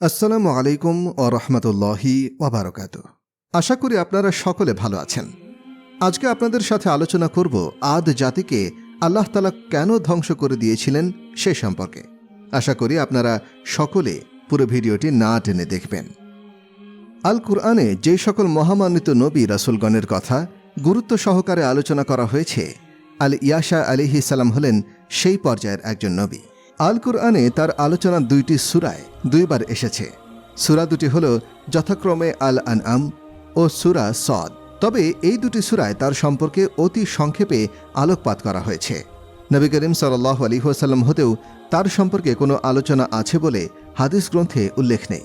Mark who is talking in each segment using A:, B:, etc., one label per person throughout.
A: আসসালামু আলাইকুম ও রহমতুল্লাহি ওবরাকাত আশা করি আপনারা সকলে ভালো আছেন। আজকে আপনাদের সাথে আলোচনা করব আদ জাতিকে আল্লাহ তালা কেন ধ্বংস করে দিয়েছিলেন সে সম্পর্কে। আশা করি আপনারা সকলে পুরো ভিডিওটি না টেনে দেখবেন। আল কুরআনে যে সকল মহামান্বিত নবী রাসুলগণের কথা গুরুত্ব সহকারে আলোচনা করা হয়েছে, আল ইয়াশা আলিহি সালাম হলেন সেই পর্যায়ের একজন নবী। আল কুরআনে তার আলোচনা দুইটি সুরায় দুইবার এসেছে। সুরা দুটি হল যথাক্রমে আল আনআম ও সুরা সদ। তবে এই দুটি সুরায় তার সম্পর্কে অতি সংক্ষেপে আলোকপাত করা হয়েছে। নবী করিম সাল্লাহ আলী ওসাল্লাম হতেও তার সম্পর্কে কোনো আলোচনা আছে বলে হাদিস গ্রন্থে উল্লেখ নেই।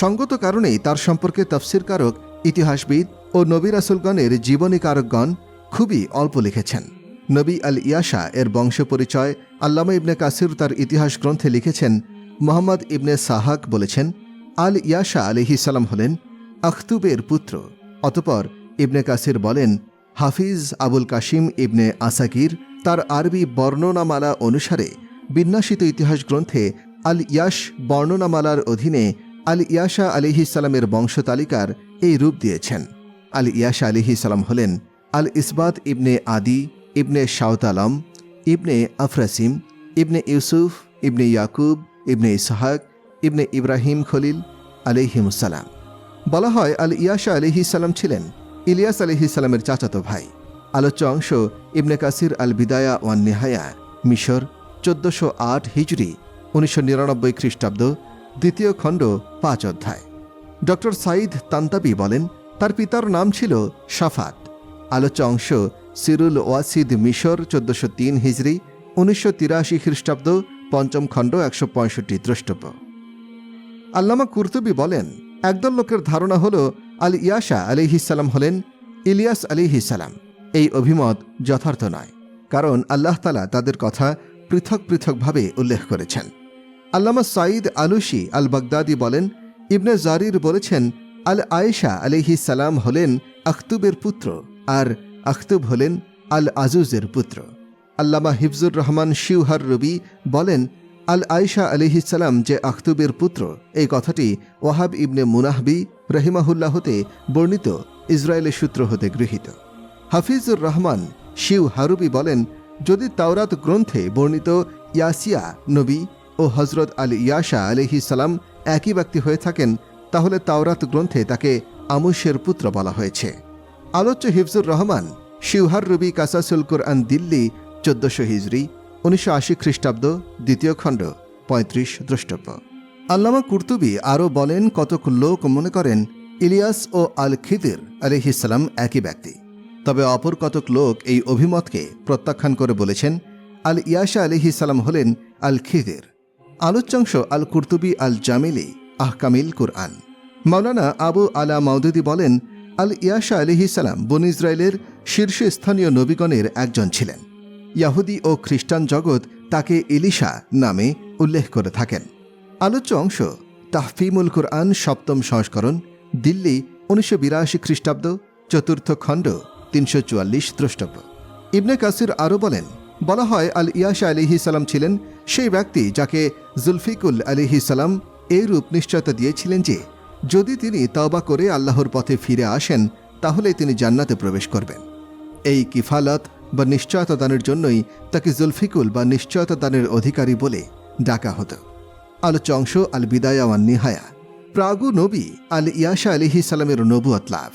A: সঙ্গত কারণেই তার সম্পর্কে তফসিরকারক, ইতিহাসবিদ ও নবী রাসুলগণের জীবনীকারকগণ খুবই অল্প লিখেছেন। নবী আল ইয়াশা এর বংশ পরিচয় আল্লামা ইবনে কাসির তার ইতিহাস গ্রন্থে লিখেছেন, মোহাম্মদ ইবনে সাহাক বলেছেন, আল ইয়াশা আলিহিসাল্লাম হলেন আখতুবের পুত্র। অতপর ইবনে কাসির বলেন, Hafiz Abul Qasim Ibn Asakir তার আরবি বর্ণনামালা অনুসারে বিন্যাসিত ইতিহাস গ্রন্থে আল ইয়াশ বর্ণনামালার অধীনে আল ইয়াশা আলিহিসাল্লামের বংশতালিকার এই রূপ দিয়েছেন। আল ইয়াশা আলিহিসাল্লাম হলেন আল ইসবাত ইবনে আদি ইবনে শাওতালম, ইবনে আফরাসিম, ইবনে ইউসুফ, ইবনে ইয়াকুব, ইবনে ইসহাক, ইবনে ইব্রাহিম খলিল আলিহিমসালাম বলা হয়, আল ইয়াসা আলিহি সালাম ছিলেন ইলিয়াস আলিহি সালামের চাচাতো ভাই। আলোচ্য অংশ ইবনে কাসির আল বিদায়া ওয়ান নেহায়া, মিশর, চোদ্দশো আট হিজড়ি উনিশশো নিরানব্বই খ্রিস্টাব্দ, দ্বিতীয় খণ্ড, পাঁচ অধ্যায়। ডক্টর সাইদ তান্তাবি বলেন, তার পিতার নাম ছিল সাফাত আলোচ্য অংশ সিরুল ওয়াসিদ মিশর চোদ্দশো তিন হিজড়ি উনিশশো তিরাশি খ্রিস্টাব্দ, পঞ্চম খণ্ড, একশো পঁয়ষট্টি দ্রষ্টব্য। আল্লামা কুর্তুবি বলেন, একদল লোকের ধারণা হল আল ইয়াশা আলিহিসাল্লাম হলেন ইলিয়াস আলিহিসাল্লাম এই অভিমত যথার্থ নয়, কারণ আল্লাহ তালা তাদের কথা পৃথক পৃথকভাবে উল্লেখ করেছেন। আল্লামা সাঈদ আলুশি আল বাগদাদি বলেন, ইবনে জারির বলেছেন, আল আয়েশা আলিহি হলেন আখতুবের পুত্র। আর আখতুব হলেন আল আজুজের পুত্র। আল্লামা হিফজুর রহমান শিউহার রবি বলেন আল আয়েশা আলিহিসাল্লাম যে আখতুবের পুত্র, এই কথাটি ওয়াহাব ইবনে মুনাহবি রহিমাহুল্লাহ হতে বর্ণিত ইসরায়েলের সূত্র হতে গৃহীত। হাফিজুর রহমান শিউ হারুবি বলেন, যদি তাওরাত গ্রন্থে বর্ণিত ইয়াসিয়া নবী ও হজরত আল ইয়াশা আলিহি সালাম একই ব্যক্তি হয়ে থাকেন, তাহলে তাওরাত গ্রন্থে তাকে আমুশের পুত্র বলা হয়েছে। আলোচ্য হিফজুর রহমান, শিউহার রবি কাসাসুল কোরআন দিল্লি, চোদ্দশো হিজড়ি উনিশশো আশি খ্রিস্টাব্দ, দ্বিতীয় খণ্ড, পঁয়ত্রিশ দ্রষ্টব্য। আল্লামা কুর্তুবি আরও বলেন কতক লোক মনে করেন, ইলিয়াস ও আল খিদির আলিহিসাল্লাম একই ব্যক্তি। তবে অপর কতক লোক এই অভিমতকে প্রত্যাখ্যান করে বলেছেন আল ইয়াশা আলিহিসাল্লাম হলেন আল খিদির আলোচ্যাংশ আল কুর্তুবি আল জামিলি আহকামিল কুরআন। মাওলানা আবু আলা মাউদুদি বলেন আল ইয়াশা আলিহিসাল্লাম বন ইসরায়েলের শীর্ষস্থানীয় নবীগণের একজন ছিলেন। ইয়াহুদি ও খ্রিস্টান জগৎ তাকে ইলিশা নামে উল্লেখ করে থাকেন। আলোচ্য অংশ, তাহফিমুল কুরআন সপ্তম সংস্করণ, দিল্লি, উনিশশো বিরাশি খ্রিস্টাব্দ, চতুর্থ খণ্ড, তিনশো চুয়াল্লিশ দ্রষ্টব্য। ইবনে কাসির আরও বলেন, বলা হয় আল ইয়াশা আলিহি সালাম ছিলেন সেই ব্যক্তি যাকে জুলফিকুল আলিহি সালাম এই রূপ নিশ্চয়তা দিয়েছিলেন যে যদি তিনি তওবা করে আল্লাহর পথে ফিরে আসেন তাহলে তিনি জান্নাতে প্রবেশ করবেন। এই কিফালত বা নিশ্চয়তা দানের জন্যই তাকে জুলফিকুল বা নিশ্চয়তা দানের অধিকারী বলে ডাকা হতো। আলোচ্য অংশ আল বিদায়া ওয়ান নিহায়া। প্রাগু নবী আল ইয়াশা আলিহি সালামের নবুয়ত লাভ।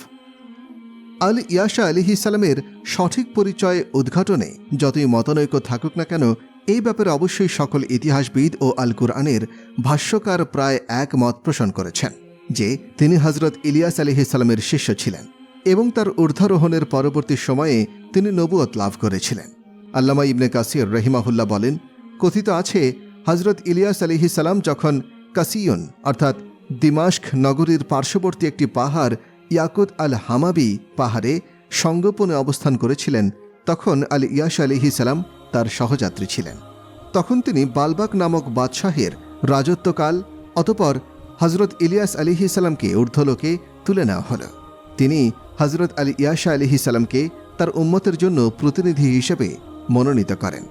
A: আল ইয়াশা আলিহি সালামের সঠিক পরিচয় উদ্ঘাটনে যতই মতানৈক্য থাকুক না কেন, এই ব্যাপারে অবশ্যই সকল ইতিহাসবিদ ও আল কুরআনের ভাষ্যকার প্রায় এক মত পোষণ করেছেন। যে তিনি হজরত ইলিয়াস আলিহি সালামের শিষ্য ছিলেন এবং তার ঊর্ধ্বারোহণের পরবর্তী সময়ে তিনি নবুয়ত লাভ করেছিলেন। আল্লামা ইবনে কাসির রহিমাহুল্লাহ বলেন, কথিত আছে হজরত ইলিয়াস আলিহি সালাম যখন কাসিয়ন, অর্থাৎ দিমাস্ক নগরীর পার্শ্ববর্তী একটি পাহাড় ইয়াকুত আল হামাবি পাহাড়ে সঙ্গোপনে অবস্থান করেছিলেন, তখন আল ইয়াস আলিহি সালাম তার সহযাত্রী ছিলেন। তখন তিনি বালবাক নামক বাদশাহের রাজত্বকাল, অতপর হজরত ইলিয়াস আলিহি সালামকে ঊর্ধ্বলোকে তুলে নেওয়া হল। তিনি হজরত আলী ইয়াশা আলিহি সালামকে তার উম্মতের জন্য প্রতিনিধি হিসেবে মনোনীত করেন।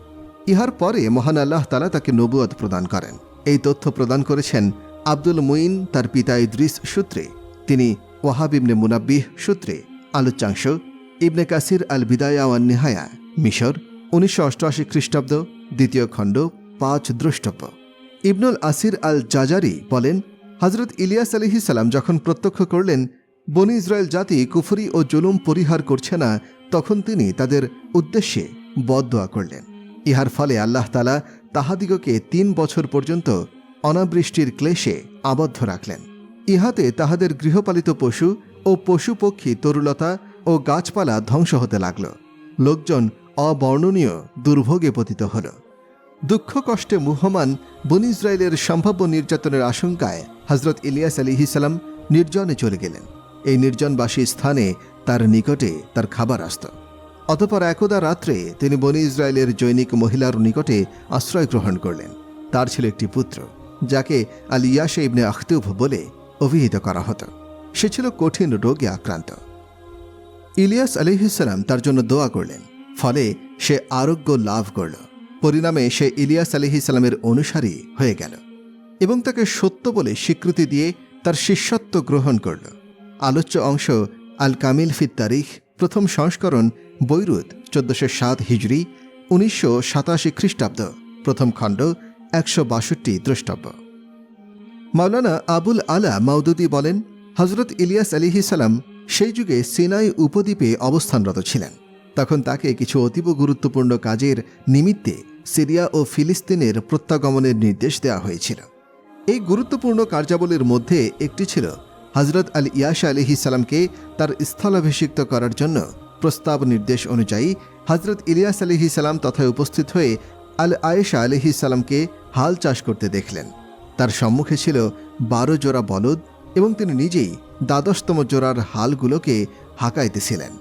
A: ইহার পরে মহান আল্লাহ তালা তাকে নবুয়ত প্রদান করেন। এই তথ্য প্রদান করেছেন আব্দুল মুইন তার পিতা ইদ্রিস সূত্রে। তিনি ওয়াহাব ইবনে মুনাব্বিহ সূত্রে। আলোচ্যাংশ ইবনে কাসির আল বিদায়া ওয়ান নিহায়া, মিশর, উনিশশো অষ্টআশি খ্রিস্টাব্দ, দ্বিতীয় খণ্ড, পাঁচ দ্রষ্টব্য। ইবনুল আসির আল জাজারি বলেন হজরত ইলিয়াস আলহি সালাম যখন প্রত্যক্ষ করলেন, বনি ইসরায়েল জাতি কুফরি ও জুলুম পরিহার করছে না, তখন তিনি তাদের উদ্দেশ্যে বদদোয়া করলেন। ইহার ফলে আল্লাহ তালা তাহাদিগকে তিন বছর পর্যন্ত অনাবৃষ্টির ক্লেশে আবদ্ধ রাখলেন। ইহাতে তাহাদের গৃহপালিত পশু ও পশু পক্ষী তরুলতা ও গাছপালা ধ্বংস হতে লাগল। লোকজন অবর্ণনীয় দুর্ভোগে পতিত হল। দুঃখ কষ্টে মুহমান বনি ইসরায়েলের সম্ভাব্য নির্যাতনের আশঙ্কায় হজরত ইলিয়াস আলিহি সালাম নির্জনে চলে গেলেন। এই নির্জনবাসী স্থানে তার নিকটে তার খাবার আসত। অতপর একদা রাত্রে তিনি বনি ইসরায়েলের জৈনিক মহিলার নিকটে আশ্রয় গ্রহণ করলেন। তার ছিল একটি পুত্র, যাকে আল ইয়াসে ইবনে আখতুব বলে অভিহিত করা হতো। সে ছিল কঠিন রোগে আক্রান্ত। ইলিয়াস আলিহিসাল্লাম তার জন্য দোয়া করলেন, ফলে সে আরোগ্য লাভ করল। পরিণামে সে ইলিয়াস আলিহিসাল্লামের অনুসারী হয়ে গেল এবং তাকে সত্য বলে স্বীকৃতি দিয়ে তার শিষ্যত্ব গ্রহণ করল। আলোচ্য অংশ আল কামিল ফিত তারিখ, প্রথম সংস্করণ বৈরুত, চোদ্দশো সাত হিজড়ি উনিশশো সাতাশি খ্রিস্টাব্দ, প্রথম খণ্ড, একশো বাষট্টি দ্রষ্টব্য। মাওলানা আবুল আলা মাউদুদি বলেন হজরত ইলিয়াস আলিহি সালাম সেই যুগে সিনাই উপদ্বীপে অবস্থানরত ছিলেন। তখন তাকে কিছু অতীব গুরুত্বপূর্ণ কাজের নিমিত্তে সিরিয়া ও ফিলিস্তিনের প্রত্যাগমনের নির্দেশ দেওয়া হয়েছিল। এই গুরুত্বপূর্ণ কার্যাবলীর মধ্যে একটি ছিল হজরত আল ইয়াশা আলিহি সালামকে তার স্থলাভিষিক্ত করার জন্য প্রস্তাব নির্দেশ অনুযায়ী হজরত ইলিয়াস আলিহি সালাম তথায় উপস্থিত হয়ে আল আয়েশা আলিহি সালামকে হাল চাষ করতে দেখলেন। তার সম্মুখে ছিল বারো জোড়া বলদ এবং তিনি নিজেই দ্বাদশতম জোড়ার হালগুলোকে হাঁকাইতেছিলেন।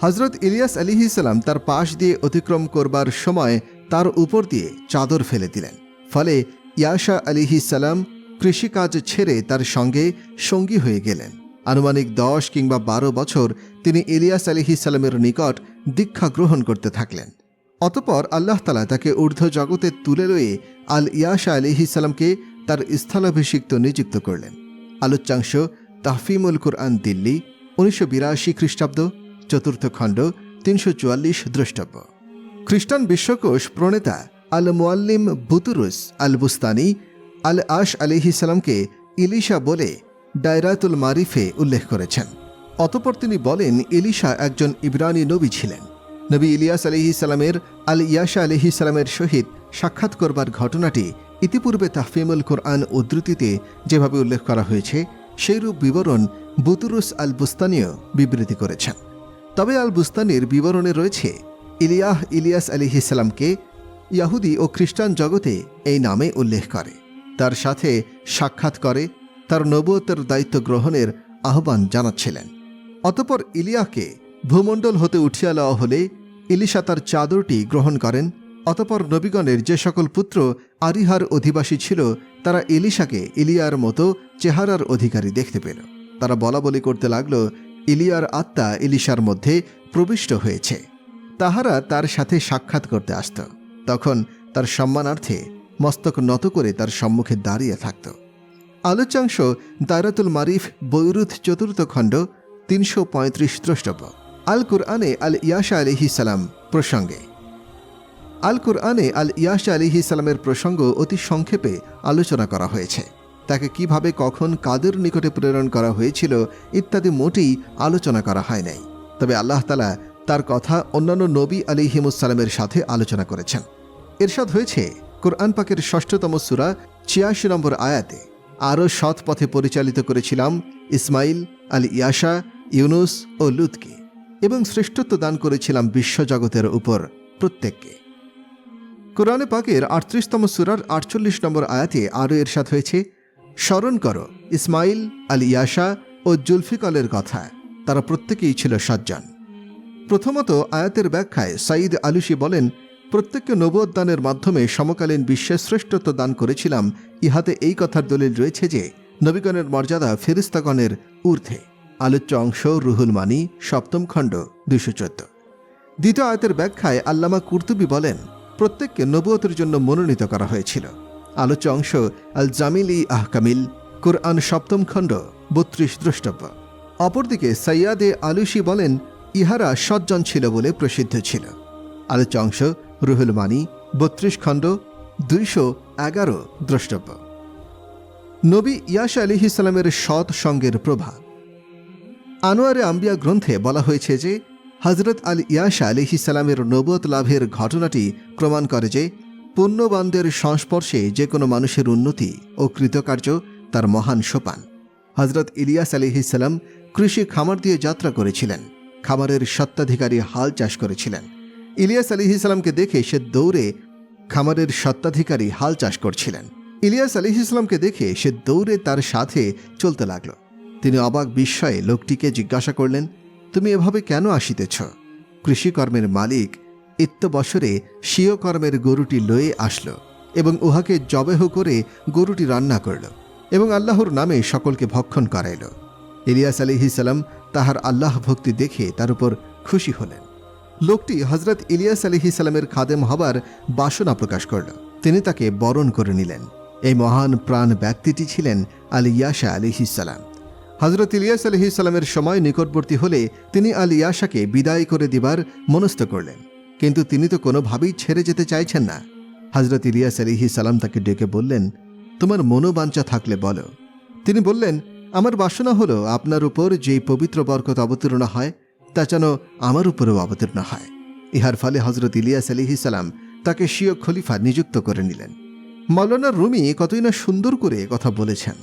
A: হজরত ইলিয়াস আলিহি সালাম তার পাশ দিয়ে অতিক্রম করবার সময় তার উপর দিয়ে চাদর ফেলে দিলেন। ফলে ইয়াশা আলিহি সালাম কৃষিকাজ ছেড়ে তার সঙ্গে সঙ্গী হয়ে গেলেন। আনুমানিক দশ কিংবা বারো বছর তিনি ইলিয়াস আলিহি সালামের নিকট দীক্ষা গ্রহণ করতে থাকলেন। অতপর আল্লাহ তালা তাকে ঊর্ধ্ব জগতে তুলে রয়ে আল ইয়াশা আলিহি সালামকে তার স্থলাভিষিক্ত নিযুক্ত করলেন। আলোচ্যাংশ তাহফিমুল কুরআন দিল্লি, উনিশশো বিরাশি খ্রিস্টাব্দ, চতুর্থ খণ্ড, তিনশো চুয়াল্লিশ দ্রষ্টব্য। খ্রিস্টান বিশ্বকোষ প্রণেতা আল মোয়াল্লিম বুতুরুস আল বুস্তানি আল আশ আলিহি সালামকে ইলিশা বলে ডায়রাতুল মারিফে উল্লেখ করেছেন। অতপর তিনি বলেন, ইলিশা একজন ইব্রানি নবী ছিলেন। নবী ইলিয়াস আলিহি আল ইয়াশা আলিহি সালামের সহিত সাক্ষাৎ করবার ঘটনাটি ইতিপূর্বে তাহফিমুল কোরআন উদ্ধৃতিতে যেভাবে উল্লেখ করা হয়েছে, সেইরূপ বিবরণ বুতুরুস আল বুস্তানিও বিবৃতি করেছেন। তবে আল বুস্তানির বিবরণে রয়েছে ইলিয়াহ ইলিয়াস আলিহি সালামকে ইয়াহুদি ও খ্রিস্টান জগতে এই নামে উল্লেখ করে। তার সাথে সাক্ষাৎ করে, তার নবুয়তের দায়িত্ব গ্রহণের আহ্বান জানাচ্ছিলেন। অতপর ইলিয়াকে ভূমণ্ডল হতে উঠিয়া লওয়া হলে ইলিশা তার চাদরটি গ্রহণ করেন। অতপর নবীগণের যে সকল পুত্র আরিহার অধিবাসী ছিল, তারা ইলিশাকে ইলিয়ার মতো চেহারার অধিকারী দেখতে পেল। তারা বলা বলি করতে লাগল, ইলিয়ার আত্মা ইলিশার মধ্যে প্রবিষ্ট হয়েছে। তাহারা তার সাথে সাক্ষাৎ করতে আসত। তখন তার সম্মানার্থে মস্তক নত করে তার সম্মুখে দাঁড়িয়ে থাকত। আলোচ্যাংশ দায়রাতুল মারিফ বৈরুথ চতুর্থ খণ্ড তিনশো পঁয়ত্রিশ দ্রষ্টব্য। আল কুরআনে আল ইয়াশা আলিহি সালাম প্রসঙ্গে। আল কুরআনে আল ইয়াশা আলিহি সালামের প্রসঙ্গ অতি সংক্ষেপে আলোচনা করা হয়েছে। তাকে কীভাবে কখন কাদের নিকটে প্রেরণ করা হয়েছিল ইত্যাদি মোটেই আলোচনা করা হয় নাই। তবে আল্লাহ তালা তার কথা অন্যান্য নবী আলিহিমুসালামের সাথে আলোচনা করেছেন। এরশাদ হয়েছে কোরআন পাকের ষষ্ঠতম সুরা ছিয়াশি নম্বর আয়াতে, আরও সৎ পথে পরিচালিত করেছিলাম ইসমাইল, আল ইয়াশা ইউনুস ও লুৎকে এবং শ্রেষ্ঠত্ব দান করেছিলাম বিশ্বজগতের উপর প্রত্যেককে। কোরআনে পাকের আটত্রিশতম সুরার আটচল্লিশ নম্বর আয়াতে আরও এরশাদ হয়েছে, স্মরণ করো ইসমাইল, আল ইয়াশা ও জুলফিকলের কথা, তারা প্রত্যেকেই ছিল সজ্জন। প্রথমত আয়াতের ব্যাখ্যায় সাঈদ আলুসি বলেন, প্রত্যেককে নবোদ্দানের মাধ্যমে সমকালীন বিশ্বের শ্রেষ্ঠত্ব দান করেছিলাম। ইহাতে এই কথার দলিল রয়েছে যে, নবীগণের মর্যাদা ফেরিস্তাগণের ঊর্ধ্বে। আলোচ্য অংশ রুহুল মানি, সপ্তম খণ্ড, দুইশো চোদ্দ। দ্বিতীয় আয়তের ব্যাখ্যায় আল্লামা কুর্তুবি বলেন, প্রত্যেককে নবুয়তের জন্য মনোনীত করা হয়েছিল। আলোচ্য অংশ আল জামিল ই আহকামিল, কোরআন সপ্তম খণ্ড, বত্রিশ দ্রষ্টব্য। অপরদিকে সৈয়াদে আলুসি বলেন ইহারা সজ্জন ছিল বলে প্রসিদ্ধ ছিল। আলোচ্য অংশ রুহুল মানি, বত্রিশ খণ্ড, দুইশো এগারো দ্রষ্টব্য। নবী ইয়াস আলী ইসলামের সৎ সঙ্গের প্রভাব আনোয়ারে আম্বিয়া গ্রন্থে বলা হয়েছে যে হজরত আল ইয়াশা আলী ইসালামের নবত লাভের ঘটনাটি প্রমাণ করে যে, পুণ্যবানদের সংস্পর্শে যে কোনো মানুষের উন্নতি ও কৃতকার্য তার মহান সোপান। হজরত ইলিয়াস আলী ইসালাম কৃষি খামার দিয়ে যাত্রা করেছিলেন। খামারের সত্ত্বাধিকারী হাল চাষ করেছিলেন। ইলিয়াস আলী ইসলামকে দেখে সে দৌড়ে খামারের সত্ত্বাধিকারী হাল চাষ করছিলেন। ইলিয়াস আলী ইসলামকে দেখে সে দৌড়ে তার সাথে চলতে লাগল। তিনি অবাক বিস্ময়ে লোকটিকে জিজ্ঞাসা করলেন, তুমি এভাবে কেন আসিতেছ? কৃষিকর্মের মালিক ইত্য বছরে স্বীয় কর্মের গরুটি লয়ে আসলো এবং উহাকে জবেহ করে গরুটি রান্না করল এবং আল্লাহর নামে সকলকে ভক্ষণ করাইল। ইলিয়াস আলিহিসাল্লাম তাহার আল্লাহ ভক্তি দেখে তার উপর খুশি হলেন। লোকটি হজরত ইলিয়াস আলিহিসাল্লামের খাদেম হবার বাসনা প্রকাশ করল। তিনি তাকে বরণ করে নিলেন। এই মহান প্রাণ ব্যক্তিটি ছিলেন আলী ইয়াশা আলিহিসাল্লাম হজরত ইলিয়াস আলহিসাল্লামের সময় নিকটবর্তী হলে তিনি আল ইয়াশাকে বিদায় করে দিবার মনস্থ করলেন। কিন্তু তিনি তো কোনোভাবেই ছেড়ে যেতে চাইছেন না। হজরত ইলিয়াস আলিহি সালাম তাকে ডেকে বললেন, তোমার মনোবাঞ্ছা থাকলে বলো। তিনি বললেন আমার বাসনা হলো আপনার উপর যেই পবিত্র বরকত অবতীর্ণ হয়, তা যেন আমার উপরেও অবতীর্ণ হয়। ইহার ফলে হজরত ইলিয়াস আলিহি সালাম তাকে স্বীয় খলিফা নিযুক্ত করে নিলেন। মৌলানা রুমি কতই না সুন্দর করে কথা বলেছেন।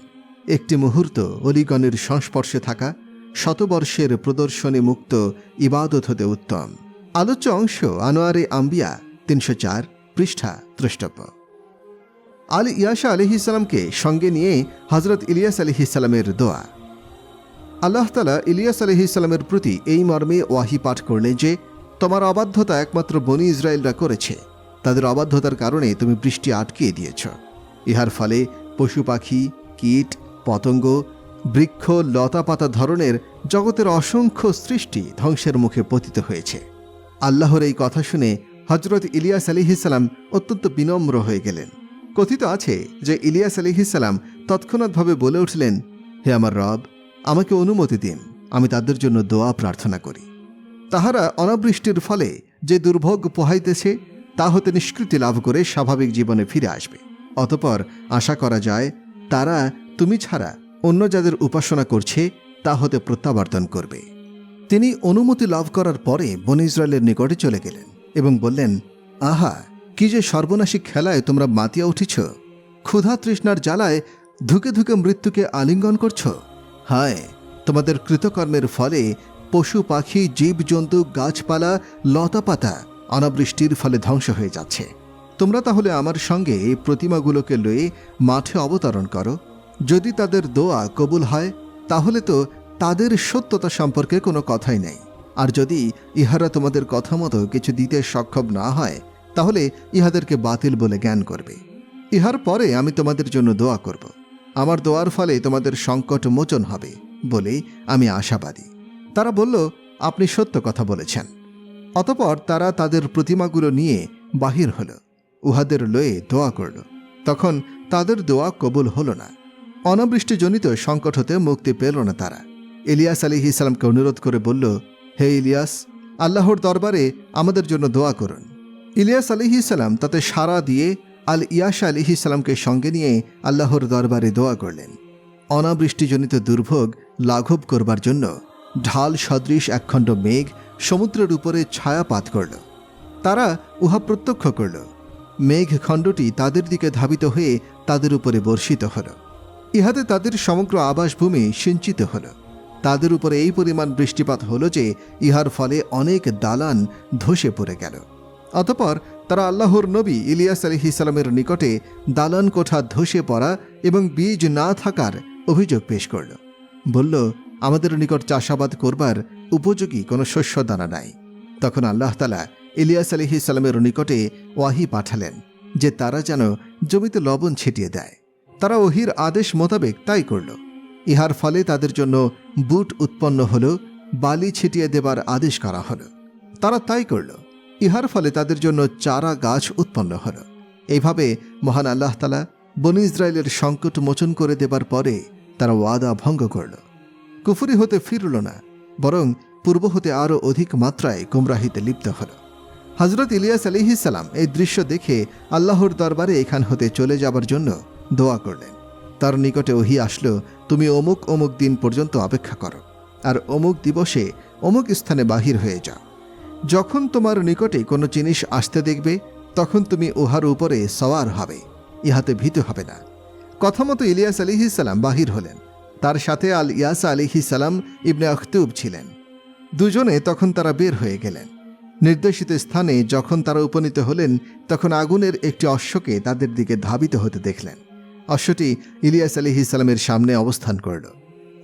A: একটি মুহূর্ত অলিগণের সংস্পর্শে থাকা, শতবর্ষের প্রদর্শনী মুক্ত ইবাদত হতে উত্তম। আলোচ্য অংশ আনোয়ারে আম্বিয়া, তিনশো চার পৃষ্ঠা দ্রষ্টব্য। আল ইয়াশা আলহিসাল্লামকে সঙ্গে নিয়ে হজরত ইলিয়াস আলহিসাল্লামের দোয়া। আল্লাহ তালা ইলিয়াস আলহিসাল্লামের প্রতি এই মর্মে ওয়াহি পাঠ করলেন যে, তোমার অবাধ্যতা একমাত্র বনি ইসরায়েলরা করেছে। তাদের অবাধ্যতার কারণে তুমি বৃষ্টি আটকিয়ে দিয়েছ। ইহার ফলে পশু পাখি, কীট, পতঙ্গ, বৃক্ষ লতাপাতা ধরনের জগতের অসংখ্য সৃষ্টি ধ্বংসের মুখে পতিত হয়েছে। আল্লাহর এই কথা শুনে হজরত ইলিয়াস আলিহিসাল্লাম অত্যন্ত বিনম্র হয়ে গেলেন। কথিত আছে যে ইলিয়াস আলিহিসাল্লাম তৎক্ষণাৎভাবে বলে উঠলেন, হে আমার রব, আমাকে অনুমতি দিন, আমি তাদের জন্য দোয়া প্রার্থনা করি। তাহারা অনাবৃষ্টির ফলে যে দুর্ভোগ পোহাইতেছে তা হতে নিষ্কৃতি লাভ করে স্বাভাবিক জীবনে ফিরে আসবে। অতপর আশা করা যায়, তারা তুমি ছাড়া অন্য যাদের উপাসনা করছে, তা হতে প্রত্যাবর্তন করবে। তিনি অনুমতি লাভ করার পরে বন ইসরায়েলের নিকটে চলে গেলেন এবং বললেন, আহা কি যে সর্বনাশী খেলায় তোমরা মাতিয়া উঠিছ? ক্ষুধা তৃষ্ণার জ্বালায় ধুকে ধুকে মৃত্যুকে আলিঙ্গন করছ? হায়, তোমাদের কৃতকর্মের ফলে পশু, পাখি, জীবজন্তু, গাছপালা, লতাপাতা অনাবৃষ্টির ফলে ধ্বংস হয়ে যাচ্ছে। তোমরা তাহলে আমার সঙ্গে এই প্রতিমাগুলোকে লয়ে মাঠে অবতরণ করো। যদি তাদের দোয়া কবুল হয়, তাহলে তো তাদের সত্যতা সম্পর্কে কোনো কথাই নেই। আর যদি ইহারা তোমাদের কথা মতো কিছু দিতে সক্ষম না হয় তাহলে ইহাদেরকে বাতিল বলে জ্ঞান করবে। ইহার পরে আমি তোমাদের জন্য দোয়া করব। আমার দোয়ার ফলে তোমাদের সংকট মোচন হবে বলে আমি আশাবাদী। তারা বলল, আপনি সত্য কথা বলেছেন। অতপর তারা তাদের প্রতিমাগুলো নিয়ে বাহির হল। উহাদের লয়ে দোয়া করল। তখন তাদের দোয়া কবুল হল না। অনাবৃষ্টিজনিত সংকট হতে মুক্তি পেল না তারা। ইলিয়াস আলী ইসলামকে অনুরোধ করে বলল, হে ইলিয়াস আল্লাহর দরবারে আমাদের জন্য দোয়া করুন। ইলিয়াস আলী ইসালাম তাতে সাড়া দিয়ে আল ইয়াসা আলী ইসলামকে সঙ্গে নিয়ে আল্লাহর দরবারে দোয়া করলেন। অনাবৃষ্টিজনিত দুর্ভোগ লাঘব করবার জন্য ঢাল সদৃশ একখণ্ড মেঘ সমুদ্রের উপরে ছায়াপাত করল। তারা উহা প্রত্যক্ষ করল। মেঘখণ্ডটি তাদের দিকে ধাবিত হয়ে তাদের উপরে বর্ষিত হল। ইহাতে তাদের সমগ্র আবাসভূমি সিঞ্চিত হল। তাদের উপরে এই পরিমাণ বৃষ্টিপাত হল যে ইহার ফলে অনেক দালান ধসে পড়ে গেল। অতপর তারা আল্লাহর নবী ইলিয়াস আলহিসাল্লামের নিকটে দালান কোঠা ধসে পড়া এবং বীজ না থাকার অভিযোগ পেশ করল। বলল, আমাদের নিকট চাষাবাদ করবার উপযোগী কোনো শস্য দানা নাই। তখন আল্লাহ তালা ইলিয়াস আলহি সালামের নিকটে ওয়াহি পাঠালেন যে তারা যেন জমিতে লবণ ছিটিয়ে দেয়। তারা ওহির আদেশ মোতাবেক তাই করল। ইহার ফলে তাদের জন্য বুট উৎপন্ন হল, বালি ছিটিয়ে দেবার আদেশ করা হল। তারা তাই করল। ইহার ফলে তাদের জন্য চারা গাছ উৎপন্ন হল। এইভাবে মহান আল্লাহ তালা বনি ইসরায়েলের সংকট মোচন করে দেবার পরে তারা ওয়াদা ভঙ্গ করল। কুফুরি হতে ফিরল না, বরং পূর্ব হতে আরও অধিক মাত্রায় গুমরাহিতে লিপ্ত হল। হজরত ইলিয়াস আলিহিসাল্লাম এই দৃশ্য দেখে আল্লাহর দরবারে এখান হতে চলে যাবার জন্য দোয়া করলেন। তার নিকটে ওহি আসলো, তুমি অমুক অমুক দিন পর্যন্ত অপেক্ষা করো, আর অমুক দিবসে অমুক স্থানে বাহির হয়ে যাও। যখন তোমার নিকটে কোনো জিনিস আসতে দেখবে, তখন তুমি উহার উপরে সওয়ার হবে, ইহাতে ভীত হবে না। কথা মতো ইলিয়াস আলিহিসাল্লাম বাহির হলেন। তার সাথে আল ইয়াসা আলিহিসাল্লাম ইবনে আখতুব ছিলেন। দুজনে তখন তারা বের হয়ে গেলেন। নির্দেশিত স্থানে যখন তারা উপনীত হলেন, তখন আগুনের একটি অশ্বকে তাদের দিকে ধাবিত হতে দেখলেন। অশ্বটি ইলিয়াস আলী ইসলামের সামনে অবস্থান করল।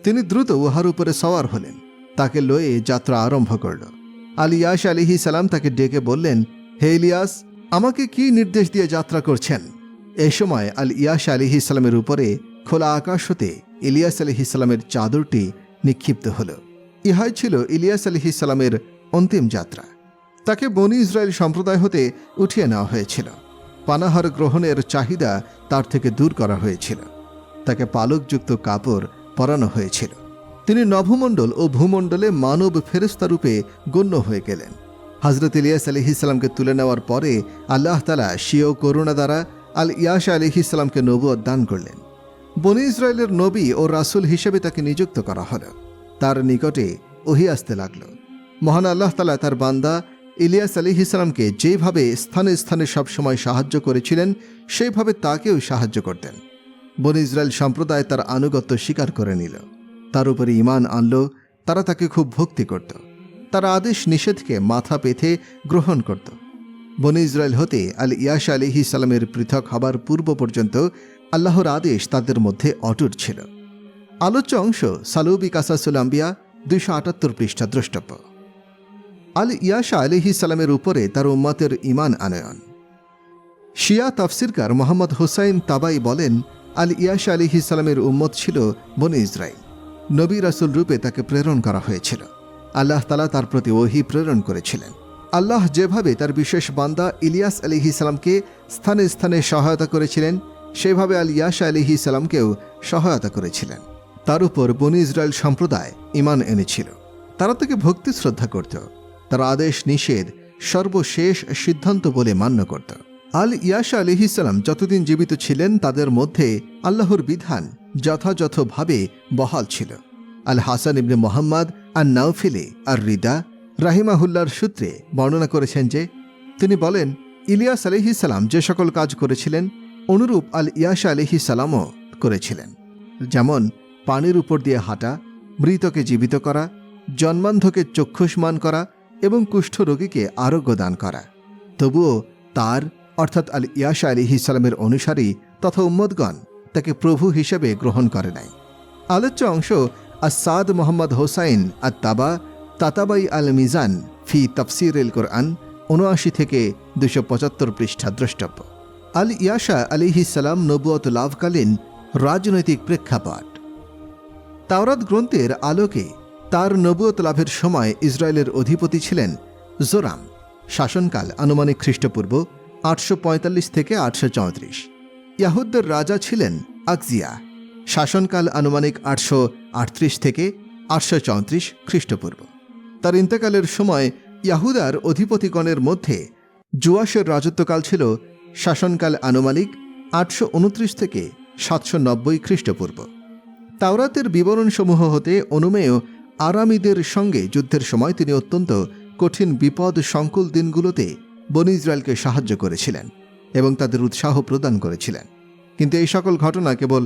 A: তিনি দ্রুত উহার উপরে সওয়ার হলেন। তাকে লয়ে যাত্রা আরম্ভ করল। আলিয়াস আলিহি সালাম তাকে ডেকে বললেন, হে ইলিয়াস, আমাকে কি নির্দেশ দিয়ে যাত্রা করছেন? এই সময় আল ইয়াস আলিহি ইসলামের উপরে খোলা আকাশ হতে ইলিয়াস আলিহি ইসলামের চাদরটি নিক্ষিপ্ত হল। ইহাই ছিল ইলিয়াস আলিহি ইসলামের অন্তিম যাত্রা। তাকে বনি ইসরায়েল সম্প্রদায় হতে উঠিয়ে নেওয়া হয়েছিল। পানাহার গ্রহণের চাহিদা তার থেকে দূর করা হয়েছিল। তাকে পালকযুক্ত কাপড় পরানো হয়েছিল। তিনি নভমণ্ডল ও ভূমণ্ডলে মানব ফেরেস্তা রূপে গণ্য হয়ে গেলেন। হজরত ইলিয়াস আলি ইসলামকে তুলে নেওয়ার পরে আল্লাহ তালা শিও করুণা দ্বারা আল ইয়াস আলি ইসলামকে নবুয় দান করলেন। বনি ইসরায়েলের নবী ও রাসুল হিসেবে তাকে নিযুক্ত করা হল। তার নিকটে ওহি আসতে লাগল। মহান আল্লাহ তালা তার বান্দা ইলিয়াস আলী ইসলামকে যেভাবে স্থানে স্থানে সবসময় সাহায্য করেছিলেন, সেইভাবে তাকেও সাহায্য করতেন। বন ইসরায়েল সম্প্রদায় তার আনুগত্য স্বীকার করে নিল। তার উপরে ইমান আনল, তারা তাকে খুব ভক্তি করত। তারা আদেশ নিষেধকে মাথা পেথে গ্রহণ করত। বন ইসরায়েল হতে আল ইয়াস আলী ইসলামের পৃথক হবার পূর্ব পর্যন্ত আল্লাহর আদেশ তাদের মধ্যে অটুট ছিল। আলোচ্য অংশ সালুবি কাসাসুল আম্বিয়া দুইশো আটাত্তর পৃষ্ঠা দ্রষ্টব্য। আল ইয়াশা আলিহি সালামের উপরে তার উম্মাতের ইমান আনয়ন। শিয়া তাফসিরকার মোহাম্মদ হুসাইন তাবাই বলেন আল ইয়াশা আলিহি সালামের উম্মত ছিল বনে ইসরায়েল। নবী রাসুল রূপে তাকে প্রেরণ করা হয়েছিল। আল্লাহ তালা তার প্রতি ওহি প্রেরণ করেছিলেন। আল্লাহ যেভাবে তার বিশেষ বান্দা ইলিয়াস আলিহি সালামকে স্থানে স্থানে সহায়তা করেছিলেন, সেভাবে আল ইয়াশা আলিহি সালামকেও সহায়তা করেছিলেন। তার উপর বনি ইসরায়েল সম্প্রদায় ইমান এনেছিল। তারা তাকে ভক্তি শ্রদ্ধা করত। তার আদেশ নিষেধ সর্বশেষ সিদ্ধান্ত বলে মান্য করত। আল ইয়াশা আলিহিসাল্লাম যতদিন জীবিত ছিলেন, তাদের মধ্যে আল্লাহর বিধান যথাযথভাবে বহাল ছিল। আল হাসান ইবনে মোহাম্মদ আর নাউফিলে আর রিদা রাহিমাহুল্লার সূত্রে বর্ণনা করেছেন যে, তিনি বলেন, ইলিয়াস আলিহিসাল্লাম যে সকল কাজ করেছিলেন, অনুরূপ আল ইয়াশা আলিহিসাল্লামও করেছিলেন। যেমন, পানির উপর দিয়ে হাঁটা, মৃতকে জীবিত করা, জন্মান্ধকে চক্ষুষ্মান করা এবং কুষ্ঠ রোগীকে আরোগ্য দান করা। তবুও তার অর্থাৎ আল ইয়াশা আলী ইসলামের অনুসারী তথা উম্মদগণ তাকে প্রভু হিসেবে গ্রহণ করে নাই। আলোচ্য অংশ আসাদ মোহাম্মদ হোসাইন আর তাবা তাতাবাই আল মিজান ফি তফসির এল কোরআন উনআশি থেকে দুশো পঁচাত্তর পৃষ্ঠা দ্রষ্টব্য। আল ইয়াশা আলিহিসাল্লাম নবুয়ত লাভকালীন রাজনৈতিক প্রেক্ষাপট। তাওরাত গ্রন্থের আলোকে তার নবুয়ত লাভের সময় ইসরায়েলের অধিপতি ছিলেন জোরাম। শাসনকাল আনুমানিক খ্রিস্টপূর্ব আটশো পঁয়তাল্লিশ থেকে আটশো চৌত্রিশ। রাজা ছিলেন আকজিয়া। শাসনকাল আনুমানিক আটশো আটত্রিশ থেকে আটশো চৌত্রিশ খ্রিস্টপূর্ব। তার ইন্তেকালের সময় ইয়াহুদার অধিপতিগণের মধ্যে জুয়াশের রাজত্বকাল ছিল শাসনকাল আনুমানিক আটশো উনত্রিশ থেকে সাতশো নব্বই খ্রিস্টপূর্ব। তাওরাতের বিবরণসমূহ হতে অনুমেয় আরামিদের সঙ্গে যুদ্ধের সময় তিনি অত্যন্ত কঠিন বিপদ সংকুল দিনগুলোতে বন ইসরায়েলকে সাহায্য করেছিলেন এবং তাদের উৎসাহ প্রদান করেছিলেন। কিন্তু এই সকল ঘটনা কেবল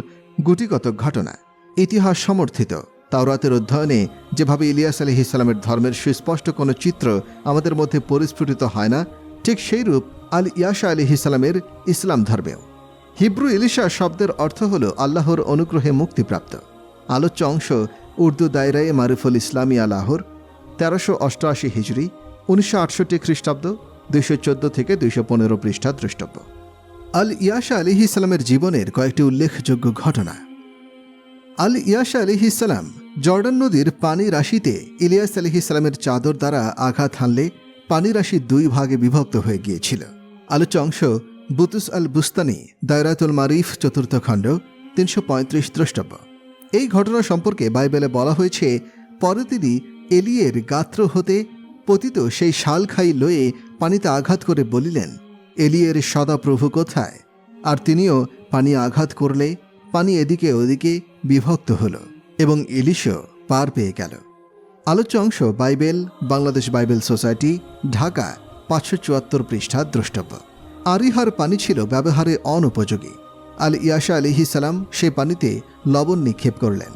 A: গুটিগত ঘটনা। ইতিহাস সমর্থিত। তাওরাতের অধ্যয়নে যেভাবে ইলিয়াস আলহ ইসলামের ধর্মের সুস্পষ্ট কোনো চিত্র আমাদের মধ্যে পরিস্ফুটিত হয় না, ঠিক সেইরূপ আল ইয়াশা আলি ইসলামের ইসলাম ধর্মেও। হিব্রু ইলিশা শব্দের অর্থ হল আল্লাহর অনুগ্রহে মুক্তিপ্রাপ্ত। আলোচ্য অংশ উর্দু দায়রায়ে মারুফুল ইসলামী আলাহর, তেরোশো অষ্টআশি হিজড়ি, উনিশশো আটষট্টি খ্রিস্টাব্দ দুইশো চোদ্দ থেকে দুইশো পনেরো পৃষ্ঠা দ্রষ্টব্য। আল ইয়াশা আলিহি ইসলামের জীবনের কয়েকটি উল্লেখযোগ্য ঘটনা। আল ইয়াশা আলিহি ইসলাম জর্ডান নদীর পানি রাশিতে ইলিয়াস আলিহি ইসলামের চাদর দ্বারা আঘাত হানলে পানি রাশি দুই ভাগে বিভক্ত হয়ে গিয়েছিল। আলোচ্য অংশ বুতুস আল বুস্তানি দায়রাতুল মারিফ চতুর্থ খণ্ড, তিনশো পঁয়ত্রিশ দ্রষ্টব্য। এই ঘটনা সম্পর্কে বাইবেলে বলা হয়েছে, পরে তিনি এলিয়ের গাত্র হতে পতিত সেই শালখাই লয়ে পানিতে আঘাত করে বলিলেন, এলিয়ের সদা প্রভু কোথায়? আর তিনিও পানি আঘাত করলে পানি এদিকে ওদিকে বিভক্ত হল এবং ইলিশও পার পেয়ে গেল। আলোচ্য অংশ Bible, Bangladesh Bible society, Dhaka, পাঁচশো চুয়াত্তর পৃষ্ঠা দ্রষ্টব্য। আরিহার পানি ছিল ব্যবহারে অনুপযোগী। আল ইয়াশা আলিহি সালাম সে পানিতে লবণ নিক্ষেপ করলেন।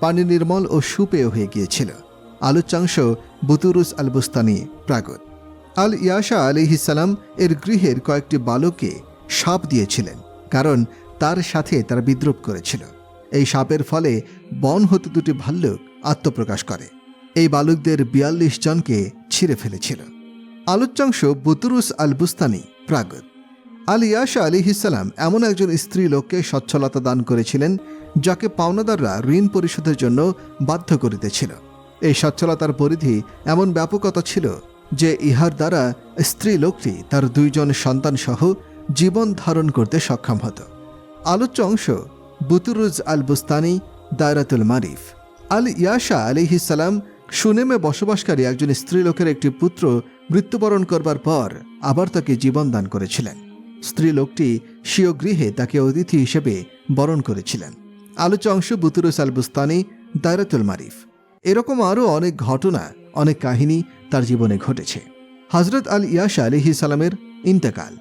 A: পানি নির্মল ও সুপেয় হয়ে গিয়েছিল। আলোচ্যাংশ বুতুরুস আল বুস্তানি প্রাগত। আল ইয়াশা আলিহি সালাম এর গৃহের কয়েকটি বালককে সাপ দিয়েছিলেন, কারণ তার সাথে তারা বিদ্রুপ করেছিল। এই সাপের ফলে বন হতে দুটি ভাল্লুক আত্মপ্রকাশ করে। এই বালকদের বিয়াল্লিশ জনকে ছিঁড়ে ফেলেছিল। আলোচ্যাংশ বুতুরুস আল বুস্তানি প্রাগত। আল ইয়াশা আলিহিসাল্লাম এমন একজন স্ত্রী লোককে সচ্ছলতা দান করেছিলেন, যাকে পাওনাদাররা ঋণ পরিশোধের জন্য বাধ্য করিতেছিল এই সচ্ছলতার পরিধি এমন ব্যাপকতা ছিল যে ইহার দ্বারা স্ত্রী লোকটি তার দুইজন সন্তান সহ জীবন ধারণ করতে সক্ষম হতো। আলোচ্য অংশ বুতুরুজ আল বুস্তানি দায়রাতুল মারিফ। আল ইয়াশা আলিহিসাল্লাম সুনেমে বসবাসকারী একজন স্ত্রীলোকের একটি পুত্র মৃত্যুবরণ করবার পর আবার তাকে জীবন দান করেছিলেন। স্ত্রী লোকটি স্বীয় গৃহে তাকে অতিথি হিসেবে বরণ করেছিলেন। আলোচ্য অংশ বুতুরুস আল বুস্তানি দায়রাতুল মারিফ। এরকম আরও অনেক ঘটনা, অনেক কাহিনী তার জীবনে ঘটেছে। হজরত আল ইয়াশা আলিহি সালামের ইন্তেকাল।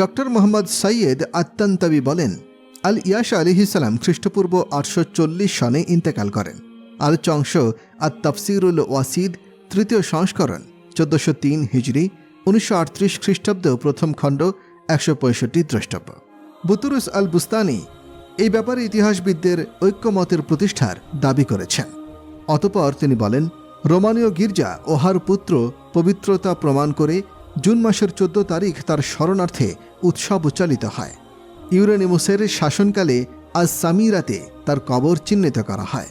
A: ডক্টর মোহাম্মদ সৈয়দ আত্মান্তাবি বলেন, আল ইয়াশা আলিহি সালাম খ্রিস্টপূর্ব আটশো চল্লিশ সনে ইন্তেকাল করেন। আলোচ্য অংশ আত তফসিরুল ওয়াসিদ তৃতীয় সংস্করণ, চোদ্দশো তিন হিজড়ি উনিশশো আটত্রিশ খ্রিস্টাব্দ প্রথম খণ্ড, একশো পঁয়ষট্টি দ্রষ্টব্য। বুতুরুস আল বুস্তানি এই ব্যাপারে ইতিহাসবিদদের ঐক্যমতের প্রতিষ্ঠার দাবি করেছেন। অতপর তিনি বলেন, রোমানীয় গির্জা ওহার পুত্র পবিত্রতা প্রমাণ করে জুন মাসের চোদ্দ তারিখ তার স্মরণার্থে উৎসব উচ্চালিত হয়। ইউরেনিমুসের শাসনকালে আজ সামিরাতে তার কবর চিহ্নিত করা হয়।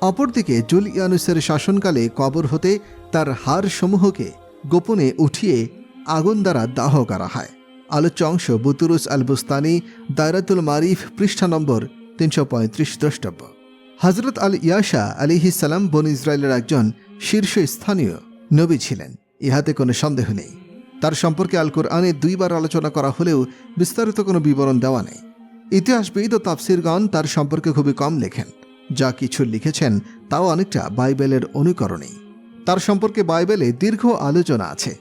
A: অপরদিকে জুল জুলিয়ানুসের শাসনকালে কবর হতে তার হাড়সমূহকে গোপনে উঠিয়ে আগুন দ্বারা দাহ করা হয়। আলোচ্য অংশ বুতুরুস আল বুস্তানি দায়রাতুল মারিফ, পৃষ্ঠা নম্বর তিনশো পঁয়ত্রিশ দ্রষ্টব্য। হজরত আল ইয়াশা আলিহিসাল্লাম বন ইসরায়েলের একজন শীর্ষস্থানীয় নবী ছিলেন। ইহাতে কোনো সন্দেহ নেই। তার সম্পর্কে আল কোরআনে দুইবার আলোচনা করা হলেও বিস্তারিত কোনো বিবরণ দেওয়া নেই। ইতিহাসবিদ ও তাফসিরগণ তার সম্পর্কে খুবই কম লেখেন। যা কিছু লিখেছেন তাও অনেকটা বাইবেলের অনুকরণেই। তার সম্পর্কে বাইবেলে দীর্ঘ আলোচনা আছে।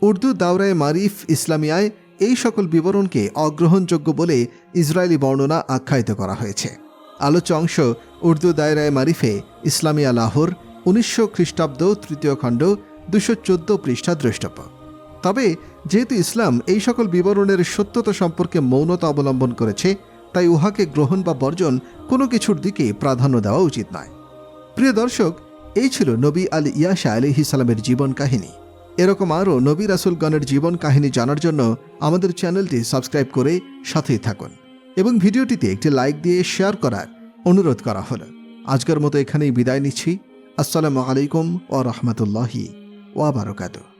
A: উর্দু দাওরায় মারিফ ইসলামিয়ায় এই সকল বিবরণকে অগ্রহণযোগ্য বলে ইসরায়েলি বর্ণনা আখ্যায়িত করা হয়েছে। আলোচ্য অংশ উর্দু দায়রায় মারিফে, ইসলামিয়া লাহোর, উনিশশো খ্রিস্টাব্দ তৃতীয় খণ্ড, দুশো চোদ্দ পৃষ্ঠা দ্রষ্টব্য। তবে, যেহেতু ইসলাম এই সকল বিবরণের সত্যতা সম্পর্কে মৌনতা অবলম্বন করেছে, তাই উহাকে গ্রহণ বা বর্জন কোনো কিছুর দিকে প্রাধান্য দেওয়া উচিত নয়। প্রিয় দর্শক, এই ছিল নবী আল ইয়াশা আলিহি সালামের জীবন কাহিনী। এরকম আরও নবী রাসুলগণের জীবন কাহিনী জানার জন্য আমাদের চ্যানেলটি সাবস্ক্রাইব করে সাথেই থাকুন। এবং ভিডিওটিতে একটি লাইক দিয়ে শেয়ার করার অনুরোধ করা হলো। আজকের মতো এখানেই বিদায় নিচ্ছি। আসসালামু আলাইকুম ও রহমতুল্লাহি ওয়াবারকাতুহ